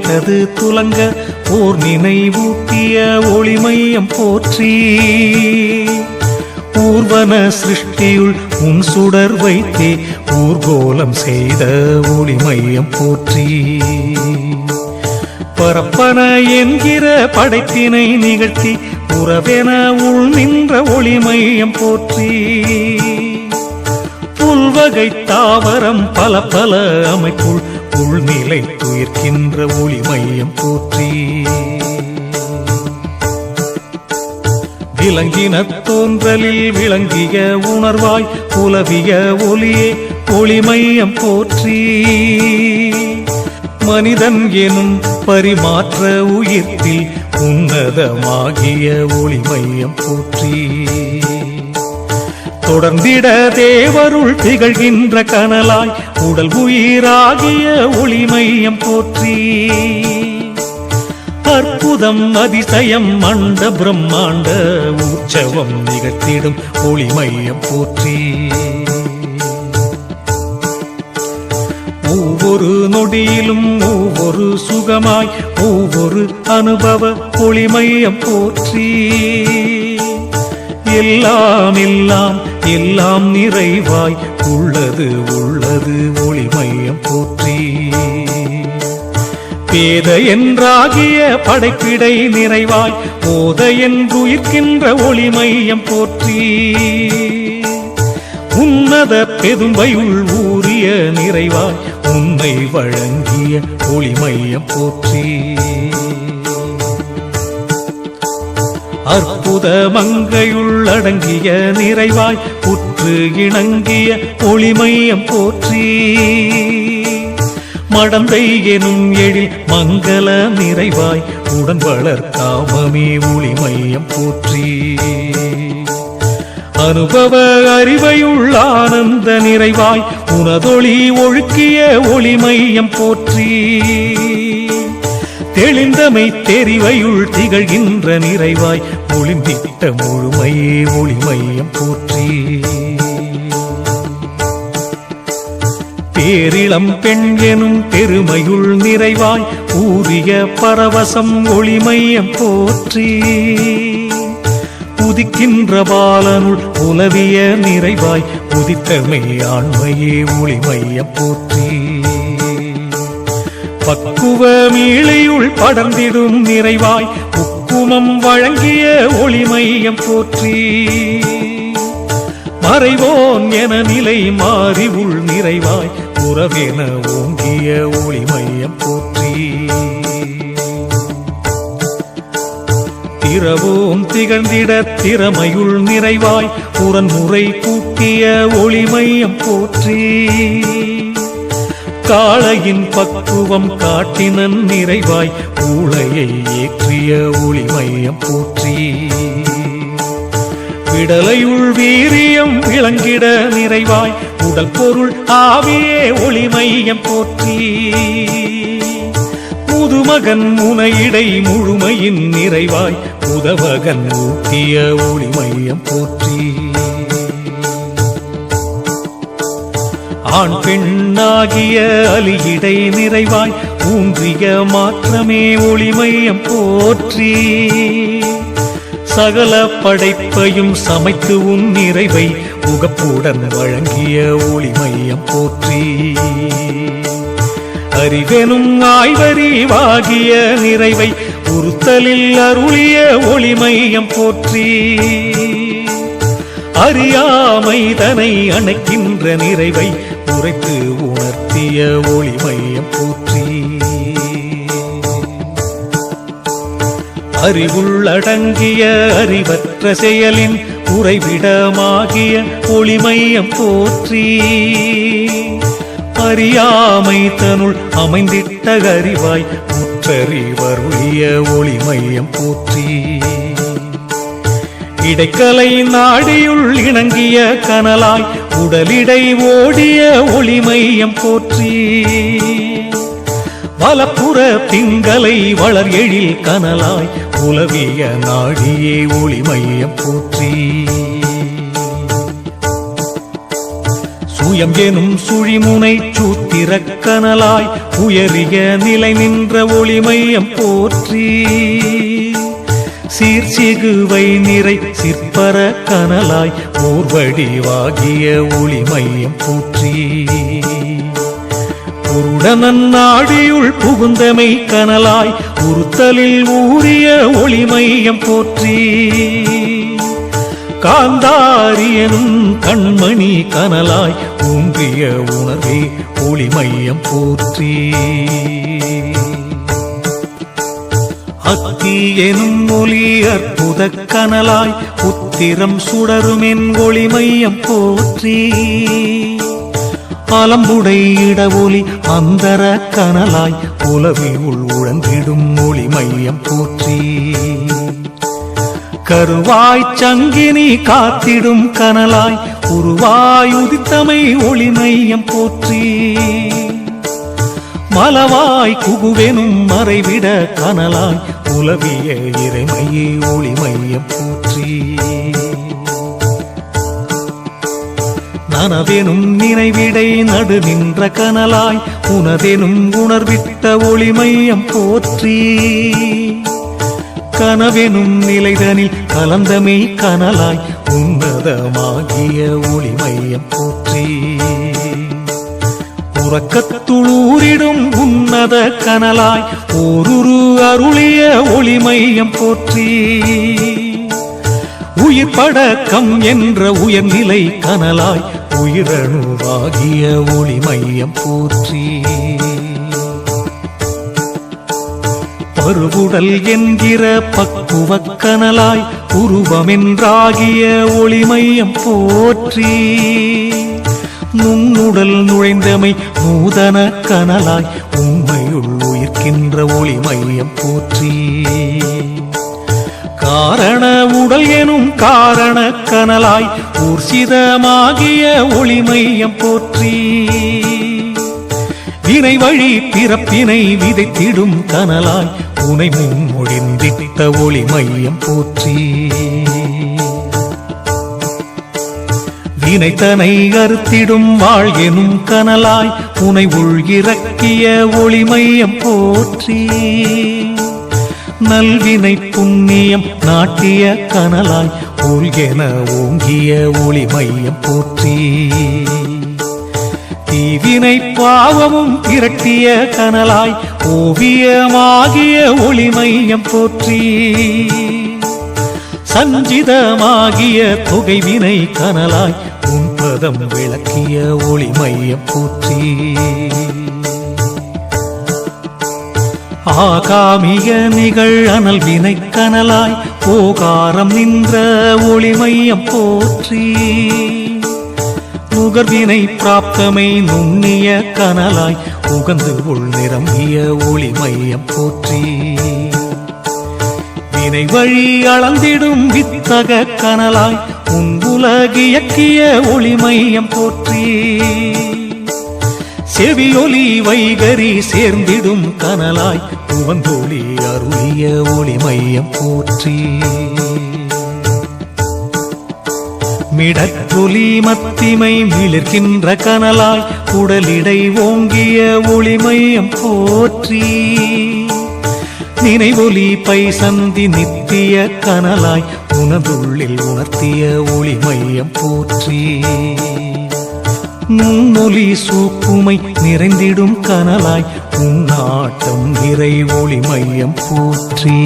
நினைத்தது துலங்க ஓர் நினைவூட்டிய ஒளிமையம் போற்றி. பூர்வன சிருஷ்டியுள் உன் சுடர் வைத்தே ஊர்கோலம் செய்த ஒளிமையம் போற்றி. பரப்பன என்கிற படைப்பினை நிகழ்த்தி உறவென உள் நின்ற ஒளிமையம் போற்றி. புல்வகை தாவரம் பல பல அமைப்புள் உள்நிலை துயிர்க்கின்ற ஒளிமையம் போற்றி. விளங்கின தோன்றலில் விளங்கிய உணர்வாய் உலவிய ஒளியே ஒளிமையம் போற்றி. மனிதன் எனும் பரிமாற்ற உயிர்த்தில் உன்னதமாகிய ஒளிமையம் போற்றி. தொடர்ந்திட தேவருள் திகழ்கின்ற கனலாய் உடல் உயிராகிய ஒளிமையம் போற்றி. அற்புதம் அதிசயம் மண்ட பிரம்மாண்ட உற்சவம் நிகழ்த்திடும் ஒளிமையம் போற்றி. ஒவ்வொரு நொடியிலும் ஒவ்வொரு சுகமாய் ஒவ்வொரு அனுபவ ஒளிமையம் போற்றி. எல்லாம் எல்லாம் எல்லாம் நிறைவாய் உள்ளது உள்ளது ஒளிமையம் போற்றி. பேத என்றாகிய படைப்பிடை நிறைவாய் போத என்றுயிர்க்கின்ற ஒளிமையம் போற்றி. உன்னத பெதும்பையுள் ஊறிய நிறைவாய் உன்னை வழங்கிய ஒளிமையம் போற்றி. அற்புத மங்கையுள் நிறைவாய் புற்று இணங்கிய ஒளிமையம் போற்றி. மடந்தை எனும் எழில் மங்கள நிறைவாய் உடன் வளர்க்காமமே ஒளிமையம் போற்றி. அனுபவ அறிவையுள்ள ஆனந்த நிறைவாய் உனதொளி ஒழுக்கிய ஒளிமையம் போற்றி. தெளிந்தமை தெரிவையுள் திகழ்கின்ற நிறைவாய் ஒளிந்திட்ட முழுமையே ஒளிமையம் போற்றி. பேரிளம் பெண் எனும் பெருமையுள் நிறைவாய் ஊரிய பரவசம் ஒளிமையம் போற்றி. உதிக்கின்ற பாலனுள் உலவிய நிறைவாய் உதித்தமை ஆண்மையே ஒளிமையம் போற்றி. பக்குவ மீளையுள் படர்ந்திடும் நிறைவாய் உக்குமம் வழங்கிய ஒளிமையம் போற்றி. மறைவோன் என நிலை மாறி உள் நிறைவாய் உறவென ஓங்கிய ஒளிமையம் போற்றி. திறவோம் திகழ்ந்திட திறமையுள் நிறைவாய் புறன்முறை கூட்டிய ஒளிமையம் போற்றி. காளையின் பக்குவம் காட்டினன் நிறைவாய் ஊழையை ஏற்றிய ஒளிமையம் போற்றி. விடலையுள் வீரியம் விளங்கிட நிறைவாய் உடல் பொருள் ஆவியே ஒளிமையம் போற்றி. முதுமகன் முனையிடை முழுமையின் நிறைவாய் உதவகன் ஊட்டிய ஒளிமையம் போற்றி. ஆண் பெண்ணாகிய அலியிடை நிறைவாய் ஊன்றிய மாற்றமே ஒளிமையம் போற்றி. சகல படைப்பையும் சமைத்து உன் நிறைவை உகப்புடன் வழங்கிய ஒளிமையம் போற்றி. அறிவெனும் ஆய்வறிவாகிய நிறைவை உறுத்தலில் அருளிய ஒளிமையம் போற்றி. அறியாமை தனை அணைக்கின்ற நிறைவை உரைத்து உணர்த்திய ஒளி மையம் போற்றி. அறிவுள்ளடங்கிய அறிவற்ற செயலின் உறைவிடமாகிய ஒளி மையம் போற்றி. அறியாமை தனுள் அமைந்திட்ட அறிவாய் முற்றறிவருளிய ஒளிமையம் போற்றி. இடைக்கலை நாடியுள் இணங்கிய கனலாய் உடலிடை ஓடிய ஒளிமையம் போற்றி. வலப்புற திங்களை வளர் எழில் கனலாய் உலவிய நாடியே ஒளிமையம் போற்றி. சுயம் எனும் சுழிமுனை சூத்திரக் கனலாய் உயரிய நிலை நின்ற ஒளிமையம் போற்றி. சீர்சிகுவை நிறை சிற்பர கனலாய் ஓர்வடிவாகிய ஒளிமையம் போற்றி. குருடனன் நாடியுள் புகுந்தமை கனலாய் உறுத்தலில் ஊறிய ஒளிமையம் போற்றி. காந்தாரியனும் கண்மணி கனலாய் ஊன்றிய உணர்வே ஒளிமையம் போற்றி. அத்தி எனும் ஒளி அற்புத கனலாய் உத்திரம் ஒளி மையம் போற்றி. அலம்புடை இடஒலி அந்தர கனலாய் உலவி உள் உழந்திடும் ஒளி மையம் போற்றி. கருவாய் சங்கினி காத்திடும் கனலாய் உருவாய் உதித்தமை ஒளி மையம் போற்றி. மலவாய் குகுவெனும் மறைவிட கனலாய் உலவிய இறைமையே ஒளிமையம் போற்றி. நனவெனும் நினைவிடை நடு நின்ற கனலாய் உனதெனும் உணர்விட்ட ஒளிமையம் போற்றி. கனவெனும் நிலைதனில் கலந்தமை கனலாய் உன்னதமாகிய ஒளிமையம் போற்றி. உறக்கத்துளூரிடும் உன்னத கனலாய் ஓருரு அருளிய ஒளிமையம் போற்றி. உயிர் படக்கம் என்ற உயர்நிலை கனலாய் உயிரணுவாகிய ஒளிமையம் போற்றி. பருவுடல் என்கிற பக்குவக் கனலாய் உருவமென்றாகிய ஒளிமையம் போற்றி. நுண்ணுடல் நுழைந்தமை நூதன கனலாய் உண்மையுள் உயிர்க்கின்ற ஒளி மையம் போற்றி. காரண உடல் எனும் காரண கனலாய் ஊர்சிதமாகிய ஒளிமையம் போற்றி. வினை வழி பிறப்பினை விதைத்திடும் கனலாய் உனை முன்மொழிந்திட்ட ஒளிமையம் போற்றி. வினைத்தனை அறுத்திடும் வாழ் எனும் கனலாய் உனை உள்கிறக்கிய ஒளிமையம் போற்றி. நல்வினை புண்ணியம் நாட்டிய கனலாய் உள்கென ஓங்கிய ஒளிமையம் போற்றி. தீவினை பாவமும் திரட்டிய கனலாய் ஓவியமாகிய ஒளிமையம் போற்றி. சஞ்சிதமாகிய தொகைவினை கனலாய் உன்பதம் விளக்கிய ஒளிமைய போற்றி ஆகாமிய நிகழ் அனல் வினை கனலாய் ஓகாரம் நின்ற ஒளிமையம் போற்றி. நுகர்வினை பிராப்தமை நுண்ணிய கனலாய் உகந்து உள் நிரம்பிய ஒளிமையம் போற்றி. வினை வழி அளந்திடும் வித்தக கனலாய் உலகியக்கிய ஒளிமையம் போற்றி. செவியொலி வைகரி சேர்ந்திடும் கனலாய் புவந்தோழி அருளிய ஒளிமையம் போற்றி. மிடற்றொலி மத்திமை மிளிர்கின்ற கனலாய் உடலிடை ஓங்கிய ஒளிமையம் போற்றி. நினைவொலி பை சந்தி நித்திய கனலாய் உனதுள்ளில் உணர்த்திய ஒளி மையம் போற்றி. நுண்ணொலி சூக்குமை நிறைந்திடும் கனலாய் உன்னாட்டம் ஒளி மையம் போற்றி.